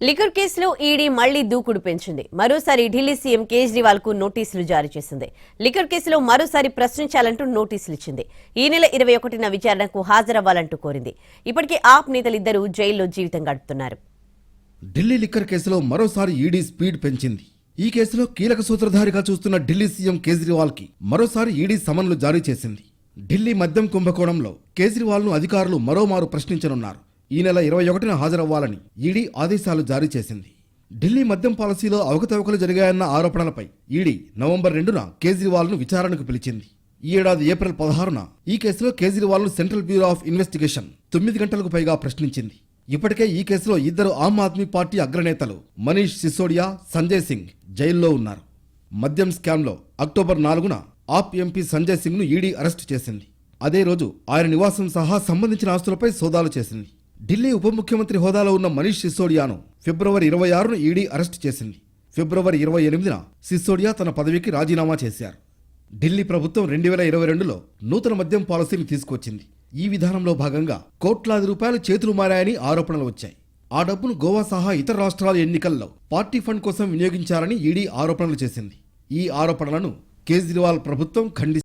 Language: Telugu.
లిక్కర్ కేసులో ఈడీ మళ్ళీ దూకుడు పెంచింది. మరోసారి ఢిల్లీ సీఎం కేజ్రీవాల్కు నోటీసులు జారీ చేసింది. లిక్కర్ కేసులో మరోసారి ప్రశ్నించాలంటూ నోటీసులు ఇచ్చింది. ఈ నెల ఇరవై ఒకటిన విచారణకు హాజరవ్వాలంటూ కోరింది. ఇప్పటికే ఆప్ నేతలిద్దరూ జైల్లో జీవితం గడుపుతున్నారు. ఢిల్లీ లిక్కర్ కేసులో మరోసారి ఈడీ స్పీడ్ పెంచింది. ఈ కేసులో కీలక సూత్రధారిగా చూస్తున్న ఢిల్లీ సీఎం కేజ్రీవాల్కి మరోసారి ఈడీ సమన్లు జారీ చేసింది. ఢిల్లీ మద్యం కుంభకోణంలో కేజ్రీవాల్ను అధికారులు మరోమారు ప్రశ్నించనున్నారు. ఈ నెల ఇరవై ఒకటిన హాజరవ్వాలని ఈడీ ఆదేశాలు జారీ చేసింది. ఢిల్లీ మద్యం పాలసీలో అవకతవకలు జరిగాయన్న ఆరోపణలపై ఈడీ నవంబర్ రెండున కేజ్రీవాల్ను విచారణకు పిలిచింది. ఈ ఏడాది ఏప్రిల్ పదహారున ఈ కేసులో కేజ్రీవాల్ను సెంట్రల్ బ్యూరో ఆఫ్ ఇన్వెస్టిగేషన్ తొమ్మిది గంటలకు పైగా ప్రశ్నించింది. ఇప్పటికే ఈ కేసులో ఇద్దరు ఆమ్ ఆద్మీ పార్టీ అగ్రనేతలు మనీష్ సిసోడియా సంజయ్ సింగ్ జైల్లో ఉన్నారు. మద్యం స్కామ్లో అక్టోబర్ నాలుగున ఆప్ ఎంపీ సంజయ్ సింగ్ను ఈడీ అరెస్టు చేసింది. అదే రోజు ఆయన నివాసం సహా సంబంధించిన ఆస్తులపై సోదాలు చేసింది. ఢిల్లీ ఉప ముఖ్యమంత్రి హోదాలో ఉన్న మనీష్ సిసోడియాను ఫిబ్రవరి ఇరవై ఆరును ఈడీ అరెస్ట్ చేసింది. ఫిబ్రవరి ఇరవై ఎనిమిదిన సిసోడియా తన పదవికి రాజీనామా చేశారు. ఢిల్లీ ప్రభుత్వం రెండు వేల ఇరవై రెండులో నూతన మద్యం పాలసీని తీసుకొచ్చింది. ఈ విధానంలో భాగంగా కోట్లాది రూపాయలు చేతులు మారాయని ఆరోపణలు వచ్చాయి. ఆ డబ్బును గోవా సహా ఇతర రాష్ట్రాల ఎన్నికల్లో పార్టీ ఫండ్ కోసం వినియోగించారని ఈడీ ఆరోపణలు చేసింది. ఈ ఆరోపణలను కేజ్రీవాల్ ప్రభుత్వం ఖండి